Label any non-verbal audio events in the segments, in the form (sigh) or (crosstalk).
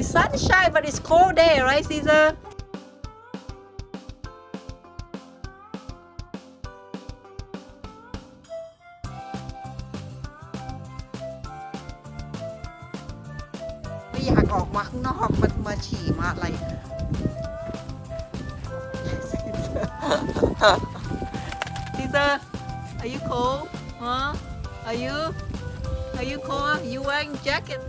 It's sunshine but it's cold day right Caesar ไม่อยากออกมาข้างนอกมันมาฉี่มาอะไร (laughs) Caesar are you cold huh are you are you cold you wearing jacket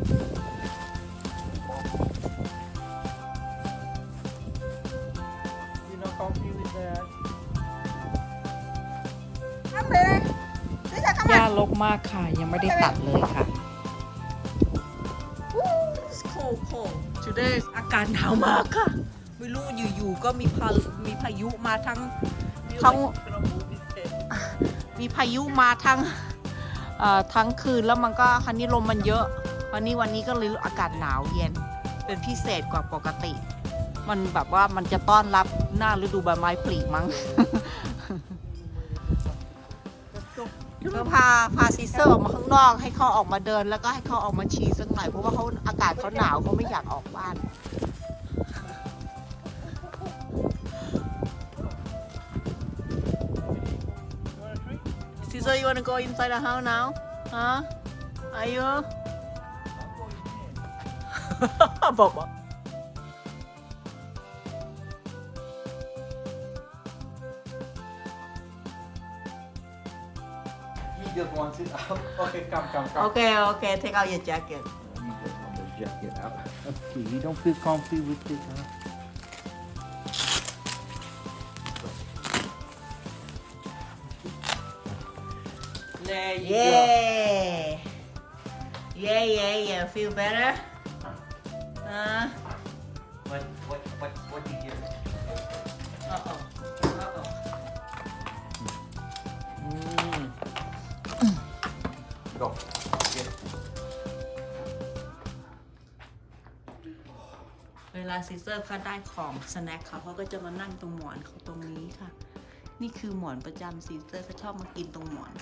Caesar come หญ้า on รกมากค่ะ ยังไม่ได้ตัดเลยค่ะ it's cold cold today อากาศหนาวมากค่ะ ไม่รู้อยู่ๆก็มีพามีพายุมาทั้ง Feel How- like it's gonna move his head. มีพายุมาทั้งเอ่อทั้งคืนแล้วมันก็คันนี้ลมมันเยอะ วันนี้วันนี้ก็เลยอากาศหนาวเย็น เป็นพิเศษกว่าปกติ มันแบบว่ามันจะต้อนรับหน้าฤดูใบไม้ผลิมั้ง ก็พาพาซีเซอร์ออกมาข้างนอก ให้เขาออกมาเดินแล้วก็ให้เขาออกมาฉี่สักหน่อยเพราะว่าเขาอากาศเขาหนาวเขาไม่อยากออกบ้าน You want a treat? Caesar you wanna go inside the house now huh are you บ just wants it out. Okay, come, come, come. Okay, okay, take out your jacket. Jacket out. (laughs) Okay, you don't feel comfy with it, huh? There you yeah. go. Yeah, yeah, yeah. Feel better? Huh? เวลาซีเซอร์เขาได้ของสแน็คเขาเขาก็จะมานั่งตรงหมอนเขาตรงนี้ค่ะ นี่คือหมอนประจำซีเซอร์เขาชอบมากินตรงหมอน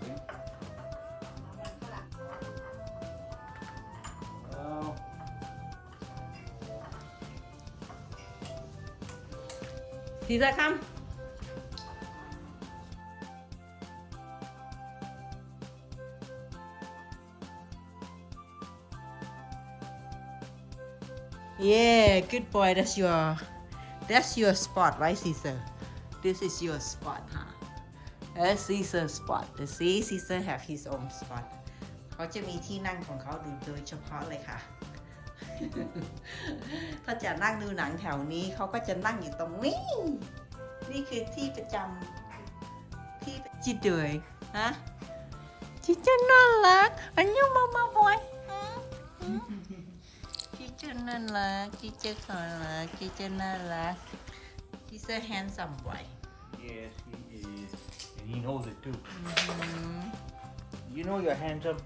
Amazing. Well, ซีเซอร์คำ Yeah, good boy. That's your that's your spot, right, Caesar? This is your spot, huh? That's Caesar's spot. The see Caesar have his own spot. เขาจะมีที่นั่งของเขาโดยเฉพาะเลยค่ะ ถ้าจะนั่งดูหนังแถวนี้เขาก็จะนั่งอยู่ตรงนี้ นี่คือที่ประจำที่จิเดยฮะจิจะน่ารักอันนี้มามาบอย จิจะน่ารักจิจะขอรักจิจะน่ารัก He's a handsome boy yes, he is. And he knows it too. You know you're handsome.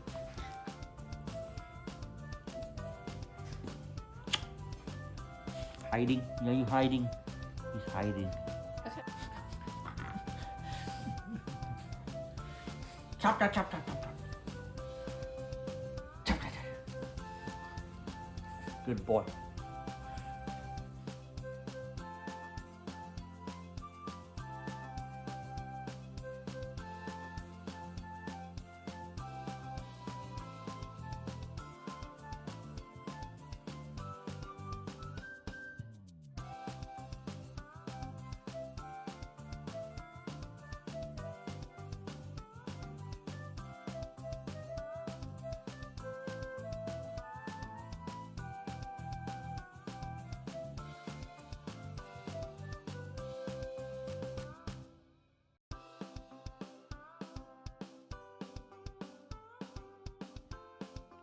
Hiding? Are you hiding? He's hiding. chop, chop, chop, chop, chop, chop. Chop, chop, Good boy.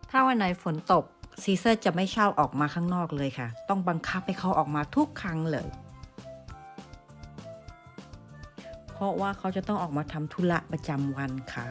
ถ้าวันไหนฝนตกซีเซอร์จะไม่เช่าออกมาข้างนอกเลยค่ะ ต้องบังคับให้เขาออกมาทุกครั้งเลย เพราะว่าเขาจะต้องออกมาทำธุระประจำวันค่ะ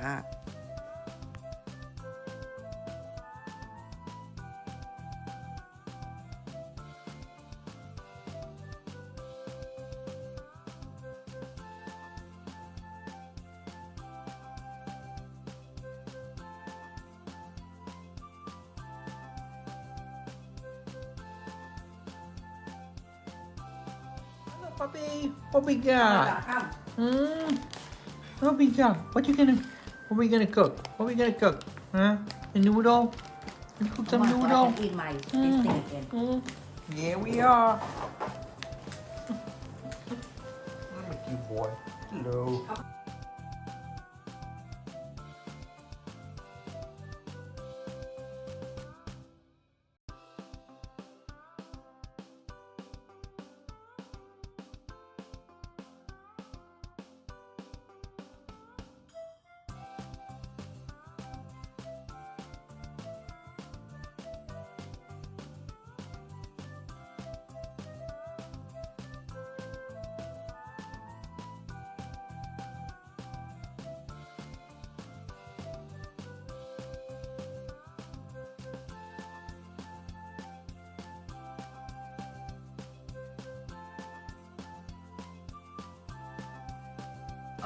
puppy. What we got? Hmm. What we got? What you gonna? What we gonna cook? What we gonna cook? Huh? A noodle? You cook some noodle? eat my Mm. thing again Mm. Yeah, we are. (laughs) Look at you, boy. Hello.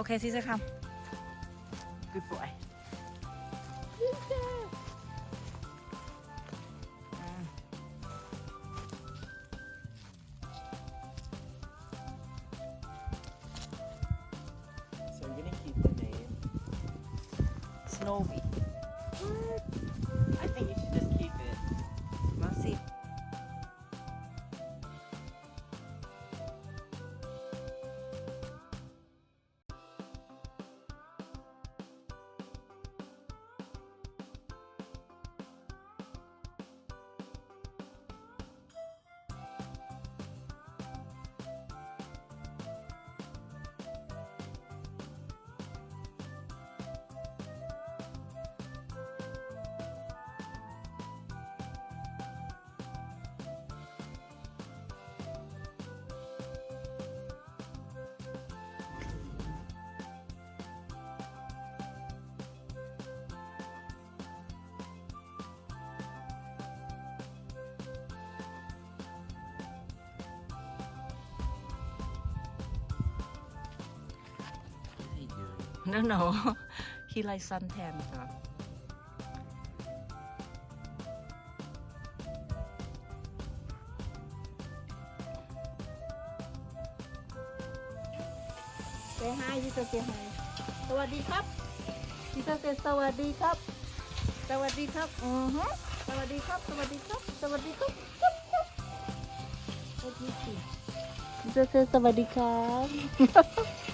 Okay, Caesar, come. Good boy. So you're gonna keep the name Snowy. I No, no. he likes suntan ครับ say hi ยูจะ say hi สวัสดีครับยูจะ say สวัสดีครับ สวัสดีครับอือฮึสวัสดีครับ สวัสดีครับ สวัสดีครับสวัสดีสิยูจะ say สวัสดีครับ